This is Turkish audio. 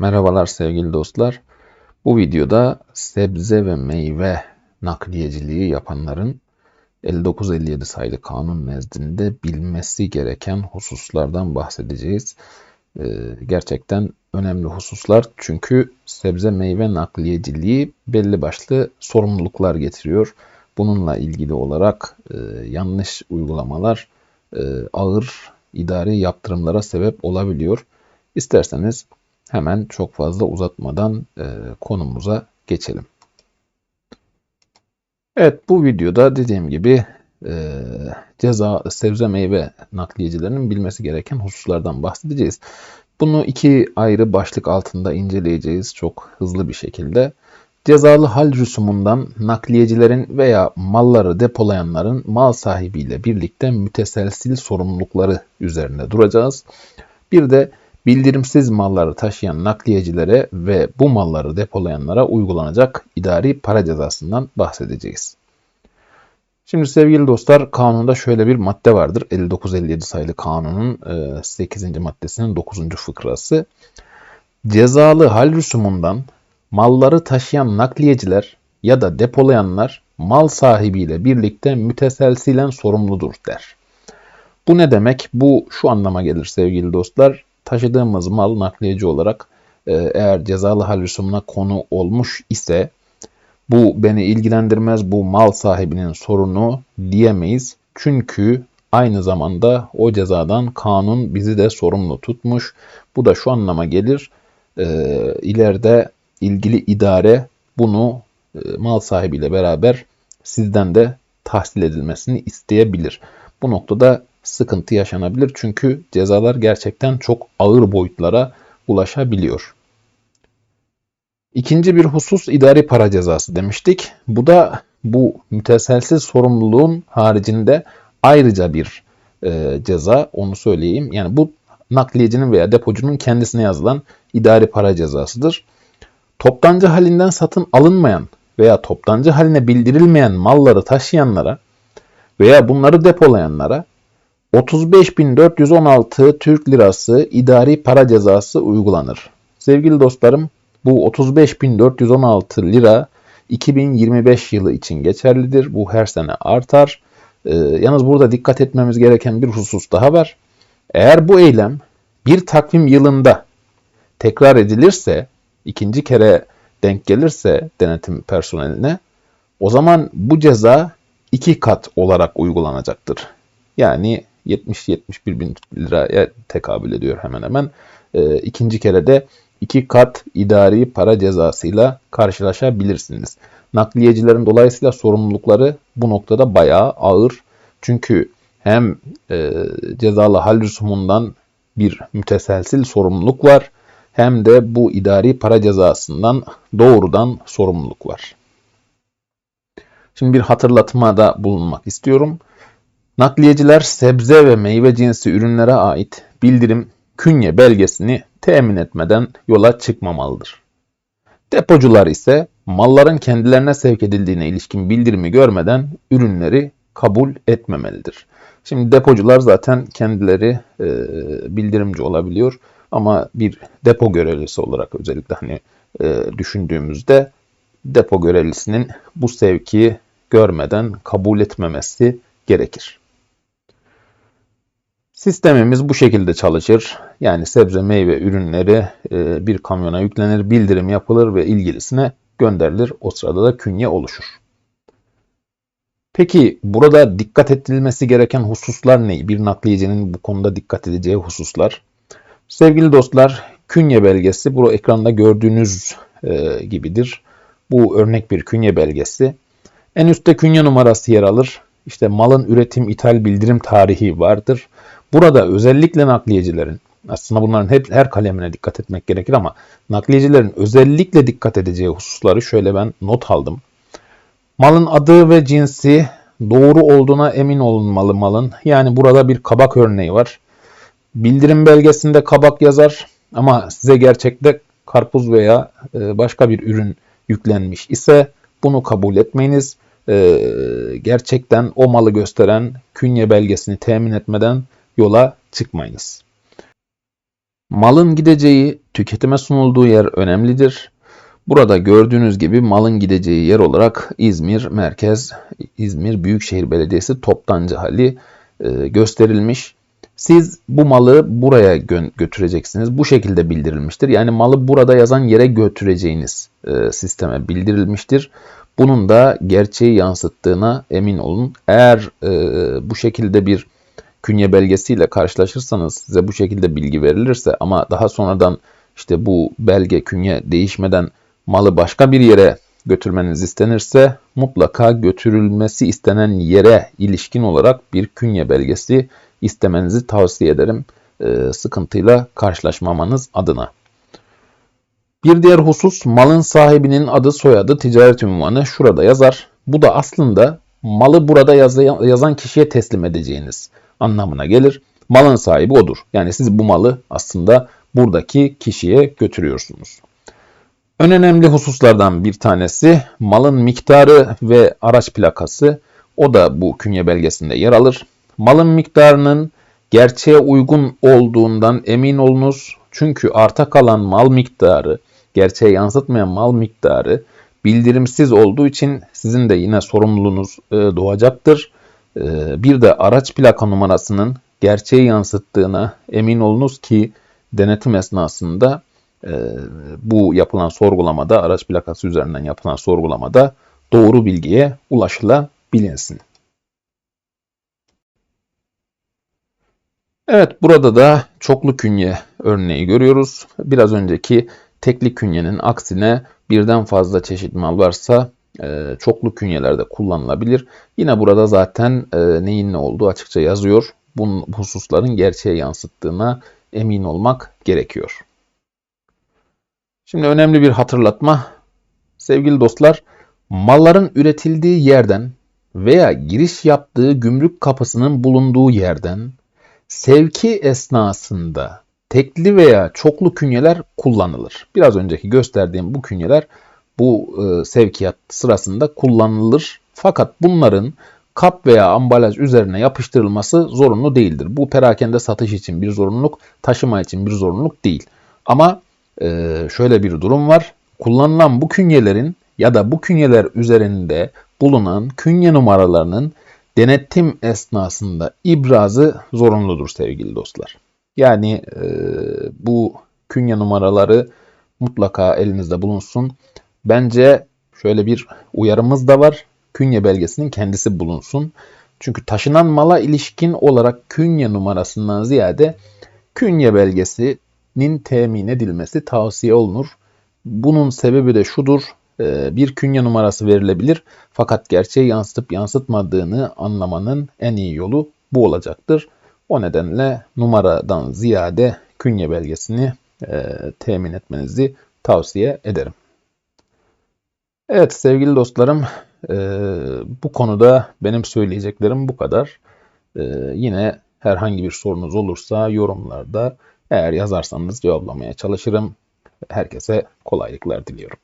Merhabalar sevgili dostlar. Bu videoda sebze ve meyve nakliyeciliği yapanların 5957 sayılı kanun nezdinde bilmesi gereken hususlardan bahsedeceğiz. Ee, gerçekten önemli hususlar çünkü sebze meyve nakliyeciliği belli başlı sorumluluklar getiriyor. Bununla ilgili olarak e, yanlış uygulamalar e, ağır idari yaptırımlara sebep olabiliyor. İsterseniz hemen çok fazla uzatmadan e, konumuza geçelim. Evet bu videoda dediğim gibi e, ceza sebze meyve nakliyecilerinin bilmesi gereken hususlardan bahsedeceğiz. Bunu iki ayrı başlık altında inceleyeceğiz çok hızlı bir şekilde. Cezalı hal rüsumundan nakliyecilerin veya malları depolayanların mal sahibiyle birlikte müteselsil sorumlulukları üzerine duracağız. Bir de bildirimsiz malları taşıyan nakliyecilere ve bu malları depolayanlara uygulanacak idari para cezasından bahsedeceğiz. Şimdi sevgili dostlar kanunda şöyle bir madde vardır. 5957 sayılı kanunun 8. maddesinin 9. fıkrası. Cezalı hal rüsumundan malları taşıyan nakliyeciler ya da depolayanlar mal sahibiyle birlikte müteselsilen sorumludur der. Bu ne demek? Bu şu anlama gelir sevgili dostlar. Taşıdığımız mal nakliyeci olarak e, eğer cezalı hal rüsumuna konu olmuş ise bu beni ilgilendirmez bu mal sahibinin sorunu diyemeyiz. Çünkü aynı zamanda o cezadan kanun bizi de sorumlu tutmuş. Bu da şu anlama gelir. E, ileride ilgili idare bunu e, mal sahibiyle beraber sizden de tahsil edilmesini isteyebilir. Bu noktada sıkıntı yaşanabilir çünkü cezalar gerçekten çok ağır boyutlara ulaşabiliyor. İkinci bir husus idari para cezası demiştik. Bu da bu müteselsiz sorumluluğun haricinde ayrıca bir e, ceza onu söyleyeyim. Yani bu nakliyecinin veya depocunun kendisine yazılan idari para cezasıdır. Toptancı halinden satın alınmayan veya toptancı haline bildirilmeyen malları taşıyanlara veya bunları depolayanlara 35.416 Türk Lirası idari para cezası uygulanır. Sevgili dostlarım bu 35.416 lira 2025 yılı için geçerlidir. Bu her sene artar. Ee, yalnız burada dikkat etmemiz gereken bir husus daha var. Eğer bu eylem bir takvim yılında tekrar edilirse, ikinci kere denk gelirse denetim personeline o zaman bu ceza iki kat olarak uygulanacaktır. Yani 70-71 bin liraya tekabül ediyor hemen hemen. E, ikinci kere de iki kat idari para cezasıyla karşılaşabilirsiniz. Nakliyecilerin dolayısıyla sorumlulukları bu noktada bayağı ağır. Çünkü hem e, cezalı hal rüsumundan bir müteselsil sorumluluk var hem de bu idari para cezasından doğrudan sorumluluk var. Şimdi bir hatırlatmada bulunmak istiyorum. Nakliyeciler sebze ve meyve cinsi ürünlere ait bildirim künye belgesini temin etmeden yola çıkmamalıdır. Depocular ise malların kendilerine sevk edildiğine ilişkin bildirimi görmeden ürünleri kabul etmemelidir. Şimdi depocular zaten kendileri e, bildirimci olabiliyor ama bir depo görevlisi olarak özellikle hani e, düşündüğümüzde depo görevlisinin bu sevki görmeden kabul etmemesi gerekir. Sistemimiz bu şekilde çalışır. Yani sebze meyve ürünleri e, bir kamyona yüklenir, bildirim yapılır ve ilgilisine gönderilir. O sırada da künye oluşur. Peki burada dikkat edilmesi gereken hususlar ne? Bir nakliyecinin bu konuda dikkat edeceği hususlar. Sevgili dostlar, künye belgesi bu ekranda gördüğünüz e, gibidir. Bu örnek bir künye belgesi. En üstte künye numarası yer alır. İşte malın üretim ithal bildirim tarihi vardır. Burada özellikle nakliyecilerin aslında bunların hep her kalemine dikkat etmek gerekir ama nakliyecilerin özellikle dikkat edeceği hususları şöyle ben not aldım. Malın adı ve cinsi doğru olduğuna emin olunmalı malın. Yani burada bir kabak örneği var. Bildirim belgesinde kabak yazar ama size gerçekte karpuz veya e, başka bir ürün yüklenmiş ise bunu kabul etmeyiniz. E, gerçekten o malı gösteren künye belgesini temin etmeden yola çıkmayınız. Malın gideceği, tüketime sunulduğu yer önemlidir. Burada gördüğünüz gibi malın gideceği yer olarak İzmir Merkez, İzmir Büyükşehir Belediyesi Toptancı Hali e, gösterilmiş. Siz bu malı buraya gö- götüreceksiniz. Bu şekilde bildirilmiştir. Yani malı burada yazan yere götüreceğiniz e, sisteme bildirilmiştir. Bunun da gerçeği yansıttığına emin olun. Eğer e, bu şekilde bir künye belgesiyle karşılaşırsanız size bu şekilde bilgi verilirse ama daha sonradan işte bu belge künye değişmeden malı başka bir yere götürmeniz istenirse mutlaka götürülmesi istenen yere ilişkin olarak bir künye belgesi istemenizi tavsiye ederim. Ee, sıkıntıyla karşılaşmamanız adına. Bir diğer husus malın sahibinin adı, soyadı, ticaret ünvanı şurada yazar. Bu da aslında malı burada yazan, kişiye teslim edeceğiniz anlamına gelir. Malın sahibi odur. Yani siz bu malı aslında buradaki kişiye götürüyorsunuz. En önemli hususlardan bir tanesi malın miktarı ve araç plakası. O da bu künye belgesinde yer alır. Malın miktarının gerçeğe uygun olduğundan emin olunuz. Çünkü arta kalan mal miktarı, gerçeğe yansıtmayan mal miktarı bildirimsiz olduğu için sizin de yine sorumluluğunuz e, doğacaktır. E, bir de araç plaka numarasının gerçeği yansıttığına emin olunuz ki denetim esnasında e, bu yapılan sorgulamada, araç plakası üzerinden yapılan sorgulamada doğru bilgiye ulaşılabilinsin. Evet burada da çoklu künye örneği görüyoruz. Biraz önceki tekli künyenin aksine birden fazla çeşit mal varsa çoklu künyelerde kullanılabilir. Yine burada zaten e, neyin ne olduğu açıkça yazıyor. Bu hususların gerçeğe yansıttığına emin olmak gerekiyor. Şimdi önemli bir hatırlatma. Sevgili dostlar, malların üretildiği yerden veya giriş yaptığı gümrük kapısının bulunduğu yerden sevki esnasında tekli veya çoklu künyeler kullanılır. Biraz önceki gösterdiğim bu künyeler bu e, sevkiyat sırasında kullanılır. Fakat bunların kap veya ambalaj üzerine yapıştırılması zorunlu değildir. Bu perakende satış için bir zorunluluk, taşıma için bir zorunluluk değil. Ama e, şöyle bir durum var. Kullanılan bu künyelerin ya da bu künyeler üzerinde bulunan künye numaralarının denetim esnasında ibrazı zorunludur sevgili dostlar. Yani e, bu künye numaraları mutlaka elinizde bulunsun. Bence şöyle bir uyarımız da var. Künye belgesinin kendisi bulunsun. Çünkü taşınan mala ilişkin olarak künye numarasından ziyade künye belgesinin temin edilmesi tavsiye olunur. Bunun sebebi de şudur. E, bir künye numarası verilebilir fakat gerçeği yansıtıp yansıtmadığını anlamanın en iyi yolu bu olacaktır. O nedenle numaradan ziyade künye belgesini e, temin etmenizi tavsiye ederim. Evet sevgili dostlarım e, bu konuda benim söyleyeceklerim bu kadar. E, yine herhangi bir sorunuz olursa yorumlarda eğer yazarsanız cevaplamaya çalışırım. Herkese kolaylıklar diliyorum.